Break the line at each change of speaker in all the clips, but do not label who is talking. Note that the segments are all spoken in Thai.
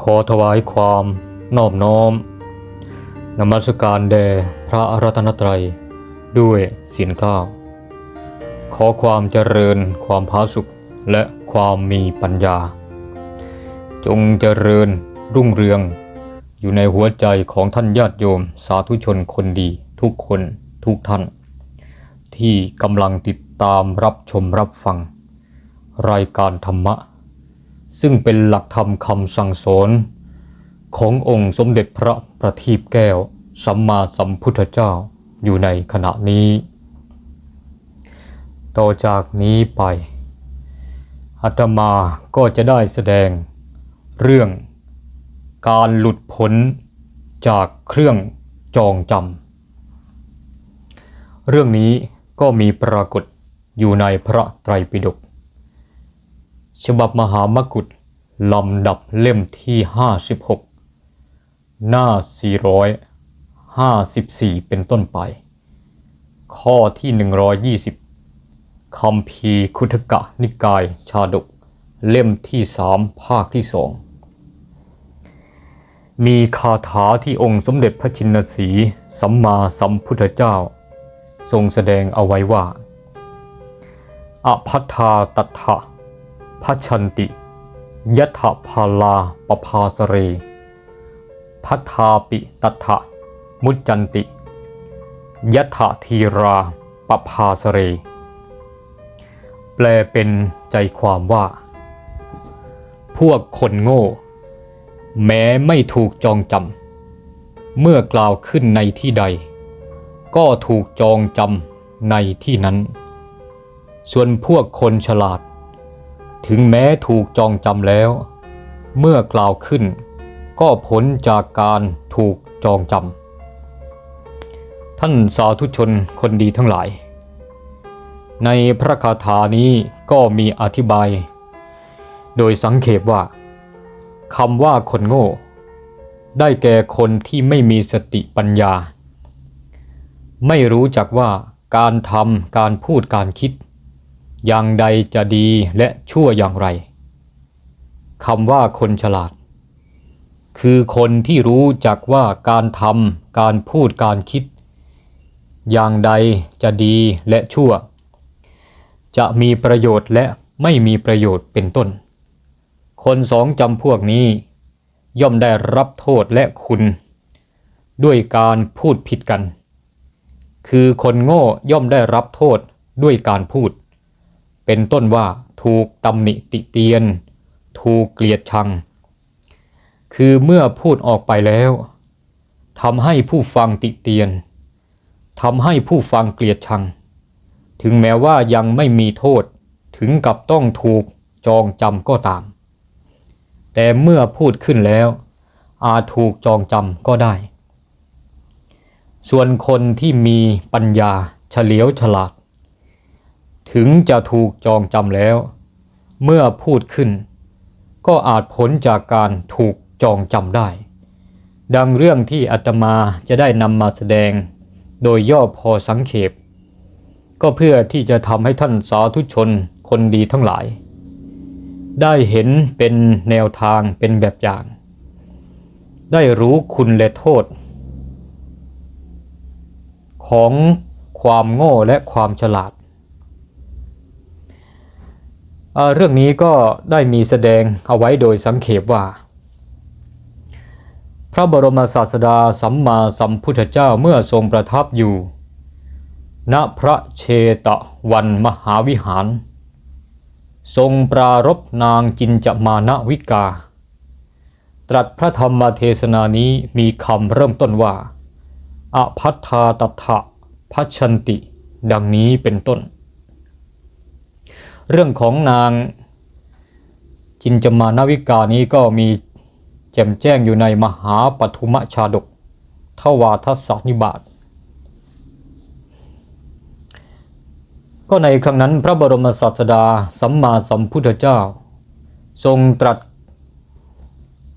ขอถวายความนอบน้อม นมัสการแด่พระรัตนตรัย ด้วยเสียงกล้าว ขอความเจริญความผาสุขและความมีปัญญา จงเจริญรุ่งเรือง อยู่ในหัวใจของท่านญาติโยมสาธุชนคนดีทุกคนทุกท่าน ที่กำลังติดตามรับชมรับฟัง รายการธรรมะ ซึ่งเป็นหลักธรรมคำสั่งสอนขององค์สมเด็จพระประทีปแก้ว สัมมาสัมพุทธเจ้าอยู่ในขณะนี้ ต่อจากนี้ไปอาตมาก็จะได้แสดงเรื่องการหลุดพ้นจากเครื่องจองจำ เรื่องนี้ก็มีปรากฏอยู่ในพระไตรปิฎก ฉบับมหามกุฏลำดับเล่มที่ 56 หน้า 454 เป็นต้นไป ข้อที่ 120คำพีคุทกะนิกายชาดก เล่มที่3ภาคที่สอง มีคาถาที่องค์สมเด็จพระชินสีสัมมาสัมพุทธเจ้า ทรงแสดงเอาไว้ว่าอภัทธาตัทธะ พัชันติยัตถพาลาปภาสเรพัทธาปิตัทธะมุจจันติยัตถทีราปภาสเร แปลเป็นใจความว่า พวกคนโง่ แม้ไม่ถูกจองจำเมื่อกล่าวขึ้นในที่ใด ก็ถูกจองจำในที่นั้น ส่วนพวกคนฉลาด ถึงแม้ถูกจองจำแล้ว เมื่อกล่าวขึ้น ก็ผลจากการถูกจองจำท่านสาธุชนคนดีทั้งหลาย ในพระคาถานี้ก็มีอธิบาย โดยสังเขปว่าคำว่าคนโง่ ได้แก่คนที่ไม่มีสติปัญญา ไม่รู้จักว่าการทำการพูดการคิด อย่างใดจะดีและชั่วอย่างไรคำว่าคนฉลาด คือคนที่รู้จักว่าการทำการพูดการคิด อย่างใดจะดีและชั่ว จะมีประโยชน์และไม่มีประโยชน์เป็นต้น คนสองจำพวกนี้ ย่อมได้รับโทษและคุณ ด้วยการพูดผิดกัน คือคนโง่ย่อมได้รับโทษด้วยการพูด เป็นต้นว่าถูกตำหนิติเตียน ถูกเกลียดชัง คือเมื่อพูดออกไปแล้วทำให้ผู้ฟังติเตียนทำให้ผู้ฟังเกลียดชัง ถึงแม้ว่ายังไม่มีโทษถึงกับต้องถูกจองจำก็ตาม แต่เมื่อพูดขึ้นแล้ว อาจถูกจองจำก็ได้ ส่วนคนที่มีปัญญาเฉลียวฉลาด ถึงจะถูกจองจำแล้ว เมื่อพูดขึ้น ก็อาจผลจากการถูกจองจำได้ ดังเรื่องที่อาตมาจะได้นำมาแสดง โดยย่อพอสังเขป ก็เพื่อที่จะทำให้ท่านสาธุชนคนดีทั้งหลาย ได้เห็นเป็นแนวทางเป็นแบบอย่าง ได้รู้คุณและโทษ ของความโง่และความฉลาด เรื่องนี้ก็ได้มีแสดงเอาไว้โดยสังเขปว่า พระบรมศาสดาสัมมาสัมพุทธเจ้าเมื่อทรงประทับอยู่ ณพระเชตวันมหาวิหาร ทรงปรารบนางจินจมานวิกา ตรัสพระธรรมเทศนานี้มีคำเริ่มต้นว่าอภัทธาตถะพัชันติ ดังนี้เป็นต้น เรื่องของนางจินจมานาวิกานี้ก็มีแจ่มแจ้งอยู่ในมหาปฐุมชาดกทวาทศนิบาตก็ในครั้งนั้นพระบรมศาสดาสัมมาสัมพุทธเจ้า ทรงตรัส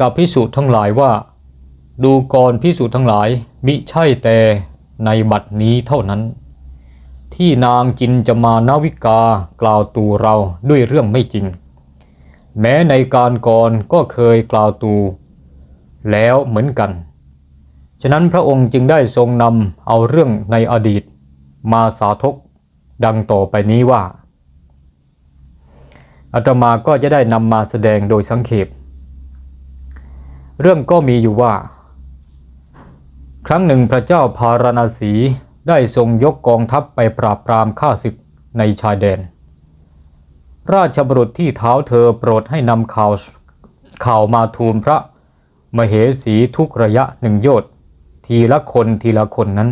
กับพิสูจน์ทั้งหลายว่า ดูก่อนพิสูจน์ทั้งหลายมิใช่แต่ในบัดนี้เท่านั้น ที่นางจินจะมานาวิกากล่าวตูเราด้วยเรื่องไม่จริง แม้ในการก่อนก็เคยกล่าวตู แล้วเหมือนกัน ฉะนั้นพระองค์จึงได้ทรงนำเอาเรื่องในอดีต มาสาธกดังต่อไปนี้ว่าอาตมาก็จะได้นำมาแสดงโดยสังเขปเรื่องก็มีอยู่ว่า ครั้งหนึ่งพระเจ้าพาราณสี ได้ทรงยกกองทัพไปปราบปรามข้าศึกในชายแดน ราชบุรุษที่เท้าเธอโปรดให้นำข่าวข่าวมาทูลพระมเหสีทุกระยะหนึ่งโยชน์ทีละคนทีละคนนั้น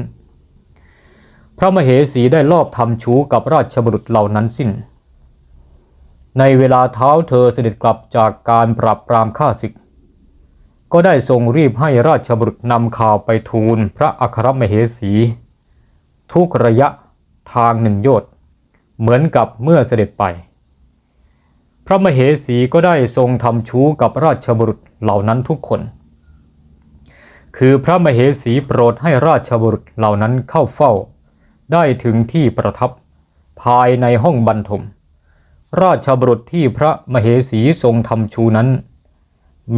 พระมเหสีได้ลอบทำชู้กับราชบุรุษเหล่านั้นสิ้น ในเวลาเท้าเธอเสด็จกลับจากการปราบปรามข้าศึก ก็ได้ทรงรีบให้ราชบุรุษนำข่าวไปทูลพระอัครมเหสี ทุกระยะทางหนึ่งโยชน์เหมือนกับเมื่อเสด็จไป พระมเหสีก็ได้ทรงทำชู้กับราชบุรุษเหล่านั้นทุกคน คือพระมเหสีโปรดให้ราชบุรุษเหล่านั้นเข้าเฝ้า ได้ถึงที่ประทับภายในห้องบรรทม ราชบุรุษที่พระมเหสีทรงทำชูนั้น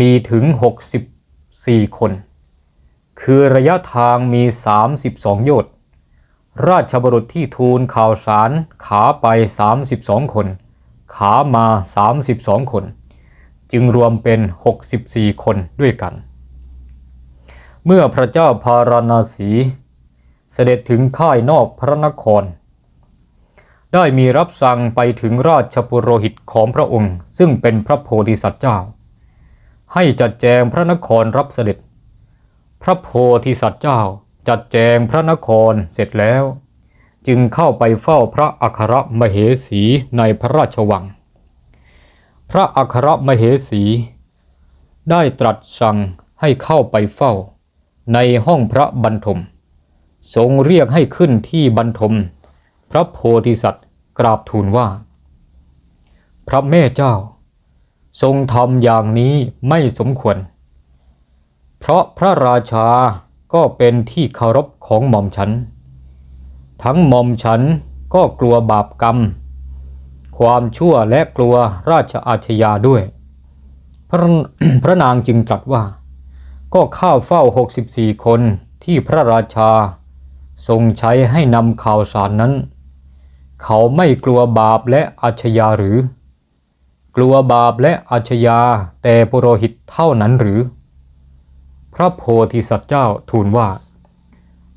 มีถึง 64 คน คือระยะทางมี 32 โยชน์ ราชบรุษที่ทูลข่าวสารขาไป 32 คน ขามา 32 คน จึงรวมเป็น 64 คนด้วยกัน เมื่อพระเจ้าพาราณสีเสด็จถึงค่ายนอกพระนคร ได้มีรับสั่งไปถึงราชปุโรหิตของพระองค์ ซึ่งเป็นพระโพธิสัตว์เจ้า ให้จัดแจงพระนครรับเสด็จ พระโพธิสัตว์เจ้า จัดแจงพระนครเสร็จแล้ว จึงเข้าไปเฝ้าพระอัครมเหสีในพระราชวัง พระอัครมเหสี ได้ตรัสสั่งให้เข้าไปเฝ้า ในห้องพระบรรทม ทรงเรียกให้ขึ้นที่บรรทม พระโพธิสัตว์กราบทูลว่า พระแม่เจ้า ทรงทำอย่างนี้ไม่สมควร เพราะพระราชา ก็เป็นที่เคารพของหม่อมฉัน ทั้งหม่อมฉันก็กลัวบาปกรรม ความชั่วและกลัวราชอาชญาด้วย พระพระนางจึงตรัสว่า ก็ข้าเฝ้า 64 คนที่พระราชา ทรงใช้ให้นำข่าวสารนั้น เขาไม่กลัวบาปและอาชญาหรือ กลัวบาปและอาชญาแต่ปุโรหิตเท่านั้นหรือ ระโพธิสัตว์เจ้าทูลว่า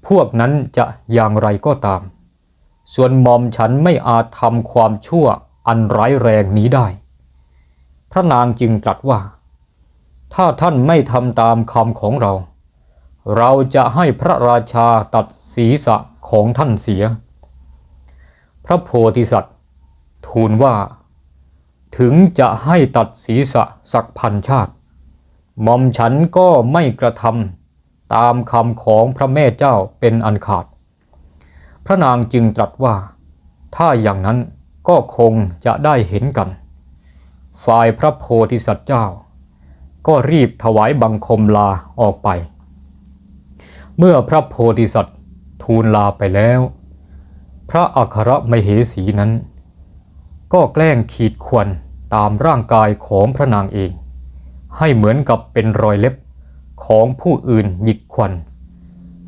พวกนั้นจะอย่างไรก็ตาม ส่วนหมอมฉันไม่อาจทำความชั่วอันร้ายแรงนี้ได้ พระนางจึงตรัสว่า ถ้าท่านไม่ทำตามคำของเรา เราจะให้พระราชาตัดศีรษะของท่านเสีย พระโพธิสัตว์ทูลว่า ถึงจะให้ตัดศีรษะสักพันชาติ หม่อมฉันก็ไม่กระทำตามคำของพระแม่เจ้าเป็นอันขาด พระนางจึงตรัสว่า ถ้าอย่างนั้นก็คงจะได้เห็นกัน ฝ่ายพระโพธิสัตว์เจ้า ก็รีบถวายบังคมลาออกไป เมื่อพระโพธิสัตว์ทูลลาไปแล้ว พระอัครมเหสีนั้น ก็แกล้งขีดข่วนตามร่างกายของพระนางเอง ให้เหมือนกับเป็นรอยเล็บของผู้อื่นหยิกควัน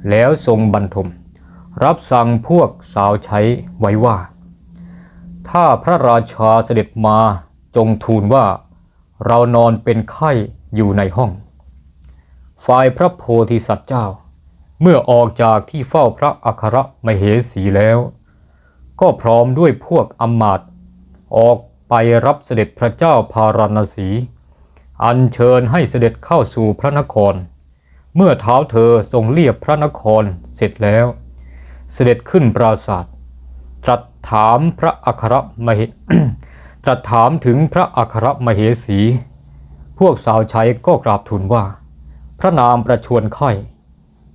แล้วทรงบรรทม รับสั่งพวกสาวใช้ไว้ว่า ถ้าพระราชาเสด็จมาจงทูลว่า เรานอนเป็นไข้อยู่ในห้อง ฝ่ายพระโพธิสัตว์เจ้า เมื่อออกจากที่เฝ้าพระอัครมเหสีแล้ว ก็พร้อมด้วยพวกอมาตออกไปรับเสด็จพระเจ้าพาราณสี อัญเชิญให้เสด็จเข้าสู่พระนคร เมื่อเท้าเธอทรงเรียบพระนครเสร็จแล้ว เสด็จขึ้นปราศาสตร์ตรัสถามพระอัครมเหตรัสถามถึงพระอัครมเหสี พวกสาวใช้ก็กราบทูลว่า พระนามประชวนไข้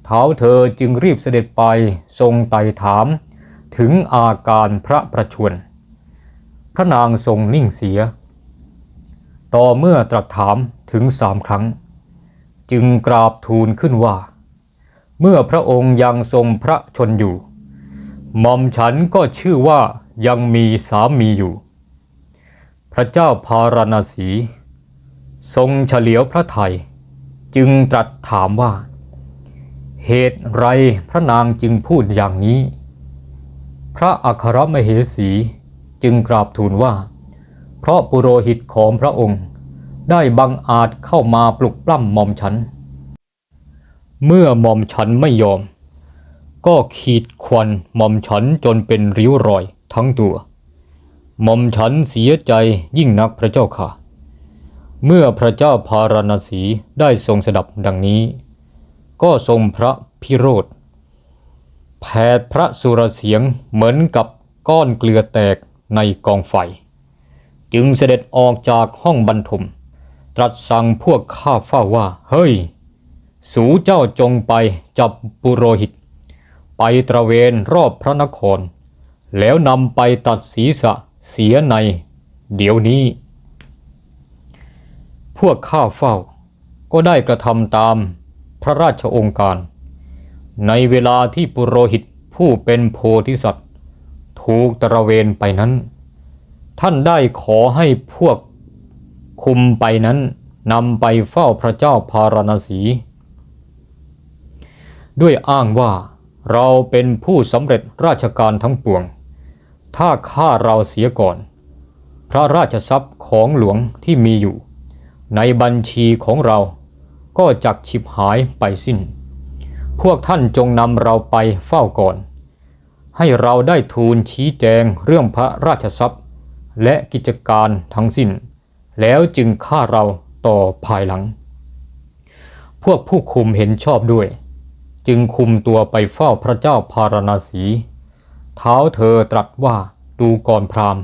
เท้าเธอจึงรีบเสด็จไปทรงไต่ถาม ถึงอาการพระประชวน พระนางทรงนิ่งเสีย ต่อเมื่อตรัสถามถึงสามครั้ง จึงกราบทูลขึ้นว่า เมื่อพระองค์ยังทรงพระชนอยู่หม่อมฉันก็ชื่อว่ายังมีสามีอยู่ พระเจ้าพาราณสี ทรงเฉลียวพระไทย จึงตรัสถามว่า เหตุไรพระนางจึงพูดอย่างนี้ พระอัครมเหสีจึงกราบทูลว่า เพราะปุโรหิตของพระองค์ ได้บังอาจเข้ามาปลุกปล้ำหม่อมฉัน เมื่อหม่อมฉันไม่ยอม ก็ขีดควันหม่อมฉันจนเป็นริ้วรอยทั้งตัวหม่อมฉันเสียใจยิ่งนักพระเจ้าค่ะ เมื่อพระเจ้าพาราณสีได้ทรงสดับดังนี้ ก็ทรงพระพิโรธแผดพระสุรเสียงเหมือนกับก้อนเกลือแตกในกองไฟ จึงเสด็จออกจากห้องบรรทม ตรัสสั่งพวกข้าเฝ้าว่า เฮ้ย สูเจ้าจงไปจับปุโรหิต ไปตระเวนรอบพระนคร แล้วนำไปตัดศีรษะเสียใน เดี๋ยวนี้ พวกข้าเฝ้าก็ได้กระทำตามพระราชองค์การ ในเวลาที่ปุโรหิตผู้เป็นโพธิสัตว์ ถูกตระเวนไปนั้น ท่านได้ขอให้พวกคุมไปนั้นนำไปเฝ้าพระเจ้าพาราณสี ด้วยอ้างว่าเราเป็นผู้สำเร็จราชการทั้งปวง ถ้าฆ่าเราเสียก่อน พระราชทรัพย์ของหลวงที่มีอยู่ ในบัญชีของเราก็จักฉิบหายไปสิ้น พวกท่านจงนำเราไปเฝ้าก่อน ให้เราได้ทูลชี้แจงเรื่องพระราชทรัพย์ และกิจการทั้งสิ้น แล้วจึงฆ่าเราต่อภายหลัง พวกผู้คุมเห็นชอบด้วย จึงคุมตัวไปเฝ้าพระเจ้าพาราณสี เท้าเธอตรัสว่าดูก่อนพราหมณ์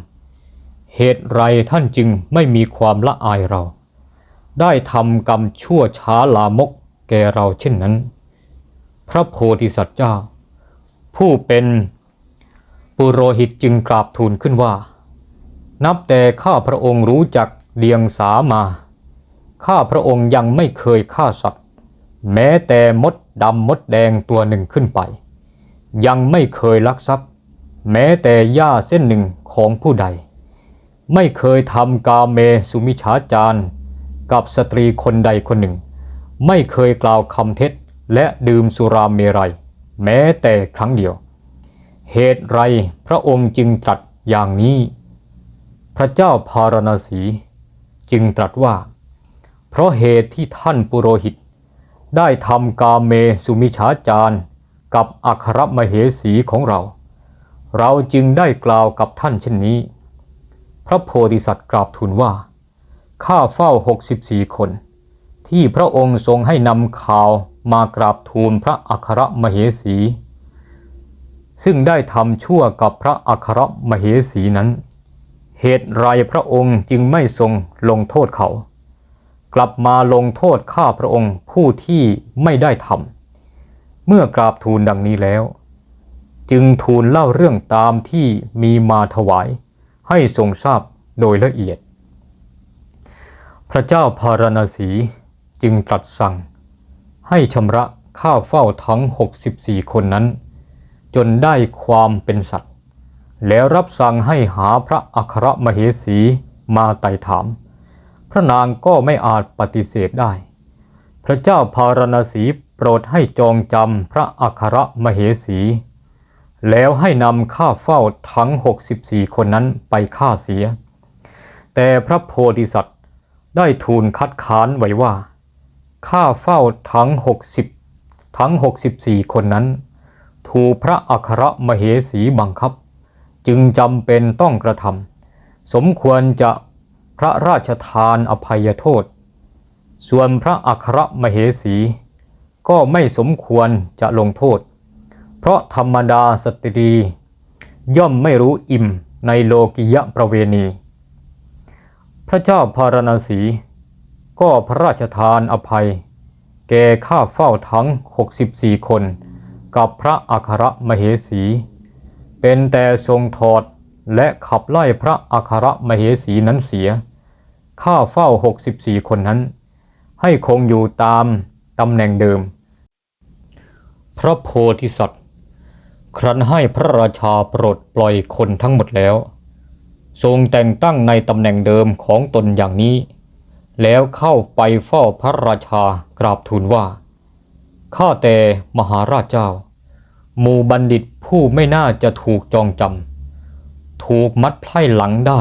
เหตุไรท่านจึงไม่มีความละอายเรา ได้ทำกรรมชั่วช้าลามกแก่เราเช่นนั้น พระโพธิสัตว์เจ้า ผู้เป็นปุโรหิตจึงกราบทูลขึ้นว่า นับแต่ข้าพระองค์รู้จักเดียงสามา ข้าพระองค์ยังไม่เคยฆ่าสัตว์ แม้แต่มดดำมดแดงตัวหนึ่งขึ้นไป ยังไม่เคยลักทรัพย์ แม้แต่หญ้าเส้นหนึ่งของผู้ใด ไม่เคยทำกาเมสุมิฉาจารกับสตรีคนใดคนหนึ่ง ไม่เคยกล่าวคำเท็จและดื่มสุราเมรัย แม้แต่ครั้งเดียว เหตุไรพระองค์จึงตรัสอย่างนี้ พระเจ้าพาราณสีจึงตรัสว่า เพราะเหตุที่ท่านปุโรหิต ได้ทำกาเมสุมิฉาจารกับอัครมเหสีของเรา เราจึงได้กล่าวกับท่านเช่นนี้ พระโพธิสัตว์กราบทูลว่า ข้าเฝ้า 64 คน ที่พระองค์ทรงให้นำข่าวมากราบทูลพระอัครมเหสี ซึ่งได้ทำชั่วกับพระอัครมเหสีนั้น เหตุไรพระองค์จึงไม่ทรงลงโทษเขา กลับมาลงโทษข้าพระองค์ผู้ที่ไม่ได้ทำเมื่อกราบทูลดังนี้แล้ว จึงทูลเล่าเรื่องตามที่มีมาถวาย ให้ทรงทราบโดยละเอียด พระเจ้าพาราณสีจึงตรัสสั่ง ให้ชำระข้าเฝ้าทั้ง 64 คนนั้น จนได้ความเป็นสัตว์ แล้วรับสั่งให้หาพระอัครมเหสีมาไต่ถาม พระนางก็ไม่อาจปฏิเสธได้ พระเจ้าพารณสีโปรดให้จองจำพระอัครมเหสี แล้วให้นำข้าเฝ้าทั้ง 64 คนนั้นไปฆ่าเสีย แต่พระโพธิสัตว์ได้ทูลคัดค้านไว้ว่า ข้าเฝ้าทั้ง 60 ทั้ง 64 คนนั้น ถูกพระอัครมเหสีบังคับ จึงจำเป็นต้องกระทำสมควรจะพระราชทานอภัยโทษ ส่วนพระอัครมเหสี ก็ไม่สมควรจะลงโทษ เพราะธรรมดาสตรี ย่อมไม่รู้อิ่มในโลกิยะประเวณี พระเจ้าพารณสี ก็พระราชทานอภัย แก่ข้าเฝ้าทั้ง 64 คน กับพระอัครมเหสี เป็นแต่ทรงถอดและขับไล่พระอัครมเหสีนั้นเสีย ข้าเฝ้า 64 คนนั้น ให้คงอยู่ตามตำแหน่งเดิม พระโพธิสัตว์ ครั้นให้พระราชาโปรดปล่อยคนทั้งหมดแล้ว ทรงแต่งตั้งในตำแหน่งเดิมของตนอย่างนี้ แล้วเข้าไปเฝ้าพระราชากราบทูลว่า ข้าแต่มหาราชเจ้า หมู่บัณฑิตผู้ไม่น่าจะถูกจองจำถูกมัดไพร่หลังได้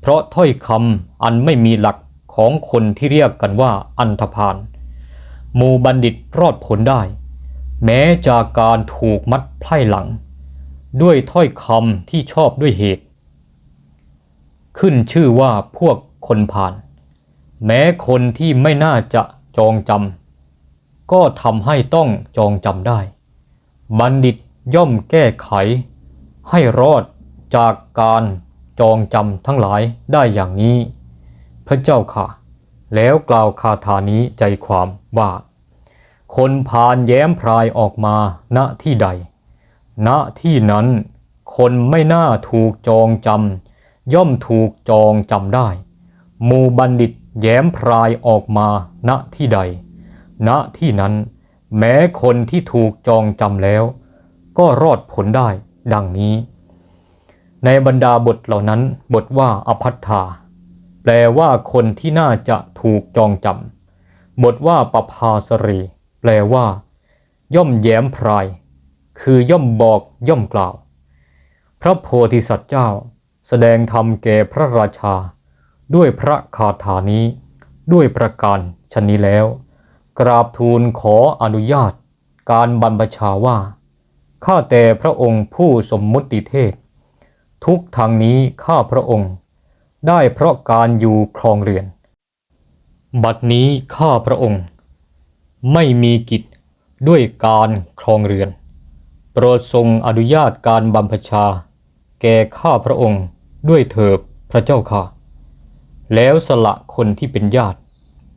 เพราะถ้อยคำอันไม่มีหลักของคนที่เรียกกันว่าอันธพาลหมู่บัณฑิตรอดพ้นได้ แม้จากการถูกมัดไพร่หลัง ด้วยถ้อยคำที่ชอบด้วยเหตุ ขึ้นชื่อว่าพวกคนผ่าน แม้คนที่ไม่น่าจะจองจำก็ทำให้ต้องจองจำได้ บัณฑิตย่อมแก้ไข ให้รอดจากการจองจำทั้งหลายได้อย่างนี้ พระเจ้าค่ะ แล้วกล่าวคาถานี้ใจความว่า คนพานแย้มพรายออกมาณที่ใด ณที่นั้น คนไม่น่าถูกจองจำย่อมถูกจองจำได้มูบัณฑิตแย้มพรายออกมาณที่ใด ณที่นั้น แม้คนที่ถูกจองจำแล้ว ก็รอดผลได้ดังนี้ ในบรรดาบทเหล่านั้นบทว่าอภัตทาแปลว่าคนที่น่าจะถูกจองจำบทว่าปภาสรี แปลว่า ย่อมแย้มพราย คือย่อมบอกย่อมกล่าว พระโพธิสัตว์เจ้า แสดงธรรมแก่พระราชา ด้วยพระคาถานี้ ด้วยประการชนนี้แล้ว กราบทูลขออนุญาตการบรรพชาว่า ข้าแต่พระองค์ผู้สมมุติเทศ ทุกทางนี้ข้าพระองค์ ได้เพราะการอยู่ครองเรือน บัดนี้ข้าพระองค์ ไม่มีกิจด้วยการครองเรือน โปรดทรงอนุญาตการบรรพชา แก่ข้าพระองค์ด้วยเถิดพระเจ้าค่ะ แล้วสละคนที่เป็นญาติ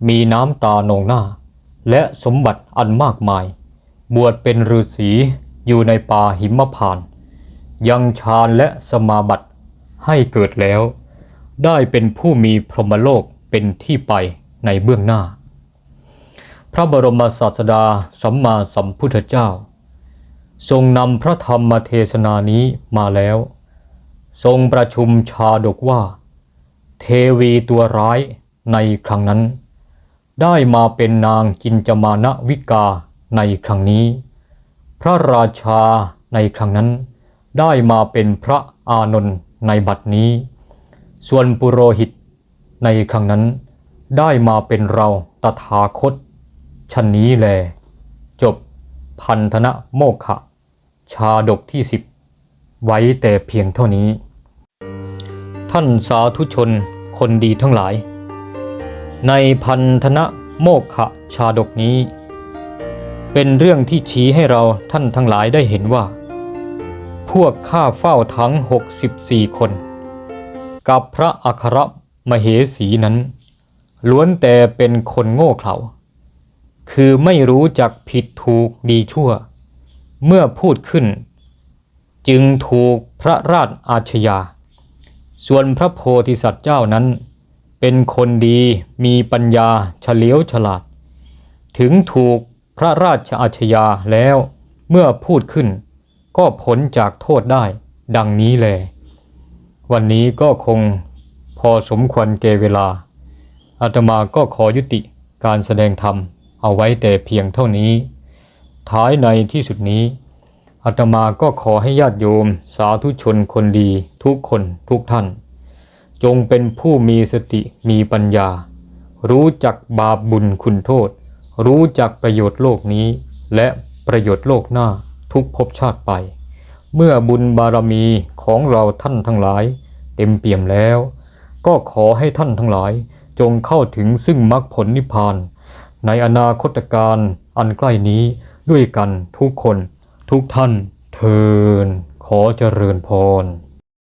มีน้ำตานองหน้า และสมบัติอันมากมาย บวชเป็นฤาษีอยู่ในป่าหิมพาน ยังฌานและสมาบัติให้เกิดแล้ว ได้เป็นผู้มีพรหมโลกเป็นที่ไปในเบื้องหน้า พระบรมศาสดาสัมมาสัมพุทธเจ้า ทรงนำพระธรรมเทศนานี้มาแล้ว ทรงประชุมชาดกว่า เทวีตัวร้ายในครั้งนั้น ได้มาเป็นนางจินจมานวิกาในครั้งนี้ พระราชาในครั้งนั้น ได้มาเป็นพระอานนท์ในบัดนี้ ส่วนปุโรหิตในครั้งนั้น ได้มาเป็นเราตถาคตชันนี้แล จบพันธนะโมฆะชาดกที่สิบไว้แต่เพียงเท่านี้ ท่านสาธุชนคนดีทั้งหลาย ในพันธนะโมฆะชาดกนี้ เป็นเรื่องที่ชี้ให้เราท่านทั้งหลายได้เห็นว่า พวกข้าเฝ้าทั้ง 64 คน กับพระอัครมเหสีนั้น ล้วนแต่เป็นคนโง่เขลาคือไม่รู้จักผิดถูกดีชั่ว เมื่อพูดขึ้น จึงถูกพระราชอาชญา ส่วนพระโพธิสัตว์เจ้านั้น เป็นคนดีมีปัญญาเฉลียวฉลาด ถึงถูกพระราชอาชญาแล้วเมื่อพูดขึ้น ก็พ้นจากโทษได้ ดังนี้แล วันนี้ก็คงพอสมควรเกเวลาอาตมาก็ขอยุติการแสดงธรรมเอาไว้แต่เพียงเท่านี้ ท้ายในที่สุดนี้อาตมาก็ขอให้ญาติโยมสาธุชนคนดีทุกคนทุกท่าน จงเป็นผู้มีสติมีปัญญา รู้จักบาปบุญคุณโทษ รู้จักประโยชน์โลกนี้ และประโยชน์โลกหน้าทุกภพชาติไป เมื่อบุญบารมีของเราท่านทั้งหลาย เต็มเปี่ยมแล้ว ก็ขอให้ท่านทั้งหลาย จงเข้าถึงซึ่งมรรคผลนิพพาน ในอนาคตการอันใกล้นี้ด้วยกันทุกคน ทุกท่านเทินขอเจริญพร